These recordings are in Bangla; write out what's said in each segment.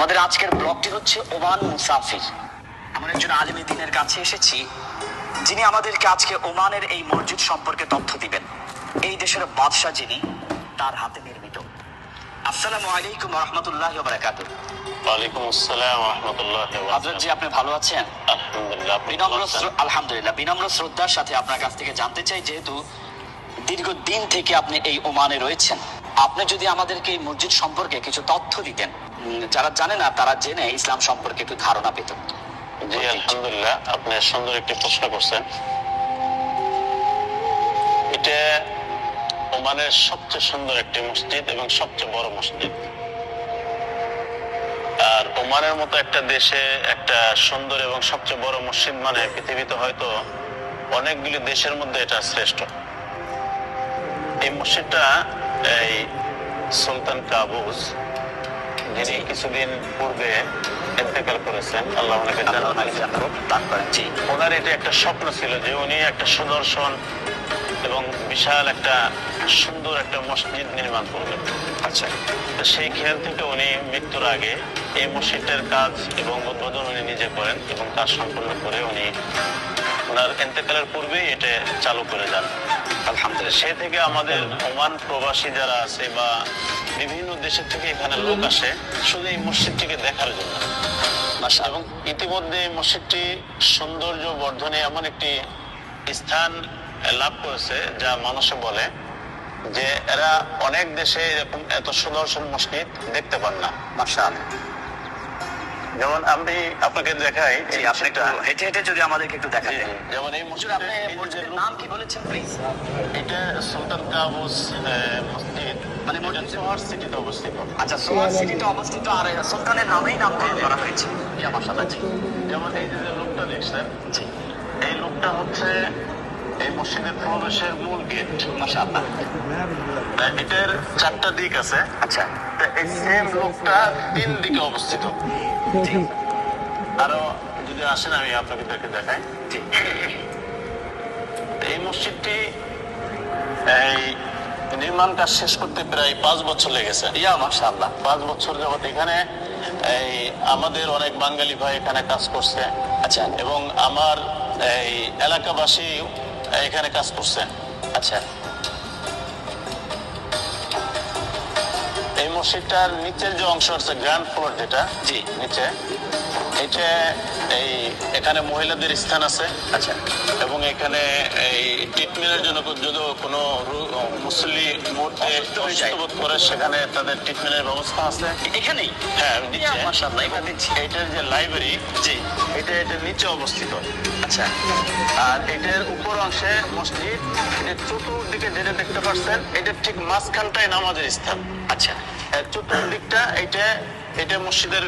আমাদের আজকের ব্লগটি হচ্ছে ওমান মুসাফির। আমরা একজন আলিমী দিনের কাছে এসেছি যিনি আমাদেরকে আজকে ওমানের এই মসজিদ সম্পর্কে তথ্য দিবেন। এই দেশের বাদশাহ যিনি তার হাতে নির্মিত। আসসালামু আলাইকুম রহমতুল্লাহ বারাকাত ওয়ালাইকুম আসসালাম রহমতুল্লাহ হজরত জি আপনি ভালো আছেন? আলহামদুলিল্লাহ বিনম্র আলহামদুলিল্লাহ বিনম্র শ্রদ্ধার সাথে আপনার কাছ থেকে জানতে চাই যেহেতু দীর্ঘদিন থেকে আপনি এই ওমানে রয়েছেন আপনি যদি আমাদেরকে এই মসজিদ সম্পর্কে কিছু তথ্য দিতেন যারা জানে না, তারা জেনে ইসলাম সম্পর্কে একটু ধারণা পেত জি, আলহামদুলিল্লাহ, আপনি সুন্দর একটি প্রশ্ন করছেন। এটা ওমানের সবচেয়ে সুন্দর একটি মসজিদ এবং সবচেয়ে বড় মসজিদ। আর ওমানের মতো একটা দেশে একটা সুন্দর এবং সবচেয়ে বড় মসজিদ মানে পৃথিবীতে হয়তো অনেকগুলি দেশের মধ্যে এটা শ্রেষ্ঠ। এই মসজিদটা এই সুলতান কাবুজ যিনি কিছুদিন পূর্বে ইন্তেকাল করেছেন আল্লাহ ওনার এটা একটা স্বপ্ন ছিল যে উনি একটা সুদর্শন এবং বিশাল একটা সুন্দর একটা মসজিদ নির্মাণ করবেন। আচ্ছা। তো সেই খেয়াল থেকে উনি মৃত্যুর আগে এই মসজিদের কাজ এবং উদ্বোধন উনি নিজে করেন এবং কাজ সম্পন্ন করে উনি ওনার ইন্তেকালের পূর্বেই এটা চালু করে যান। আলহামদুলিল্লাহ। সে থেকে আমাদের ওমান প্রবাসী যারা আছে বা বিভিন্ন দেশের থেকে এখানে লোক আসে শুধু এই মসজিদটিকে দেখার জন্য। এবং ইতিমধ্যে এই মসজিদটি সৌন্দর্য বর্ধনে এমন একটি স্থান লাভ করেছে যা মানুষে বলে যে এরা অনেক দেশে এরকম এত সুদর্শন মসজিদ দেখতে পান না। মাশাআল্লাহ। যেমন আমি আপনাকে দেখাই জি এই আপনি একটু। হেঁটে হেঁটে যদি আমাদেরকে একটু জি, দেখাতেন যেমন এই মসজিদ আপনি মসজিদের নাম কি বলেছেন প্লিজ এটা সুলতান কাবুস মসজিদ মানে মসজিদ- সোহার সিটিতে অবস্থিত। আচ্ছা সোয়ার সিটিতে অবস্থিত আর সুলতানের নামেই নামকরণ করা হয়েছে। ইয়া মাশাআল্লাহ জি। যেমন এই যে যে লোকটা দেখছেন জি। এই লোকটা হচ্ছে এই মসজিদের প্রবেশের মূল গেট মাশাআল্লাহ এটার চারটা দিক আছে। আচ্ছা। এই সেম লোকটা তিন দিকে অবস্থিত। আরও যদি আসেন আমি আপনাকে দেখে দেখাই। এই মসজিদটি এই নির্মাণ কাজ শেষ করতে প্রায় পাঁচ বছর লেগেছে। ইয়া মাশাআল্লাহ। পাঁচ বছর যাবত এখানে এই আমাদের অনেক বাঙালি ভাই এখানে কাজ করছে। আচ্ছা। এবং আমার এই এলাকাবাসী এখানে কাজ করছে। আচ্ছা। এই মসজিদটার নিচের যে অংশ আছে গ্রাউন্ড ফ্লোর যেটা জি। নিচে এটা এই এখানে মহিলাদের স্থান আছে। আচ্ছা। এবং এখানে এই ট্রিটমেন্টের জন্য যদি কোনো মুসলি মুহূর্তে বোধ করে সেখানে তাদের ট্রিটমেন্টের ব্যবস্থা আছে। এখানেই? হ্যাঁ মাশাআল্লাহ এটার যে লাইব্রেরি জি। এটা এটা নিচে অবস্থিত। আচ্ছা আর এটার উপর অংশে মসজিদ এটা চতুর্দিকে যেটা দেখতে পাচ্ছেন এটা ঠিক মাঝখানটাই নামাজের স্থান। আচ্ছা চতুর্দিকটা এটা এটা মসজিদের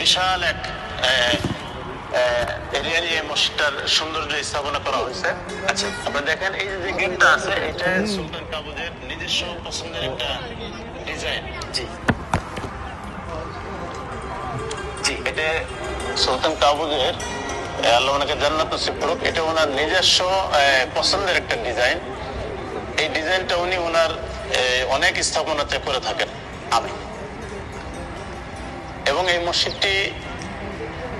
বিশাল এক এরিয়া নিয়ে মসজিদটার সৌন্দর্য স্থাপনা করা হয়েছে। আচ্ছা আপনারা দেখেন এই যে গেটটা আছে এটা সুলতান কাবুদের নিজস্ব পছন্দের একটা ডিজাইন। জি। জি এটা সুলতান কাবুদের আল্লাহ ওনাকে জান্নাত নসিব করুক। এটা ওনার নিজস্ব পছন্দের একটা ডিজাইন। এই ডিজাইনটা উনি ওনার অনেক স্থাপনাতে করে থাকেন। আমি। এবং এই মসজিদটি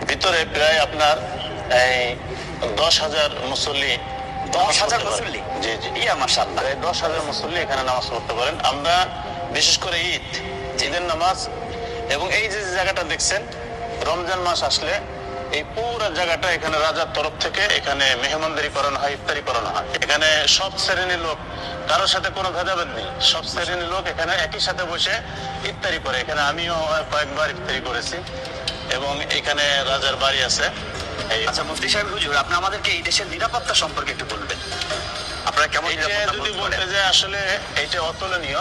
ভিতরে প্রায় আপনার এই দশ হাজার মুসল্লি দশ হাজার মুসল্লি? জি জি। ইয়া প্রায় দশ হাজার মুসল্লি এখানে নামাজ পড়তে পারেন। আমরা বিশেষ করে ঈদ ঈদের নামাজ। এবং এই যে জায়গাটা দেখছেন রমজান মাস আসলে এই পুরো জায়গাটা এখানে রাজার তরফ থেকে এখানে মেহমানদারি করানো হয় ইফতারি করানো হয়। এখানে সব শ্রেণির লোক কারোর সাথে কোনো ভেদাভেদ নেই। সব শ্রেণির লোক এখানে একই সাথে বসে ইফতারি করে। এখানে আমিও কয়েকবার ইফতারি করেছি এবং এখানে রাজার বাড়ি আছে। এই আচ্ছা মুফতি সাহেব হুজুর আপনি আমাদেরকে এই দেশের নিরাপত্তা সম্পর্কে একটু বলবেন। আপনারা কেমন যদি বলতে যে আসলে এইটা অতুলনীয়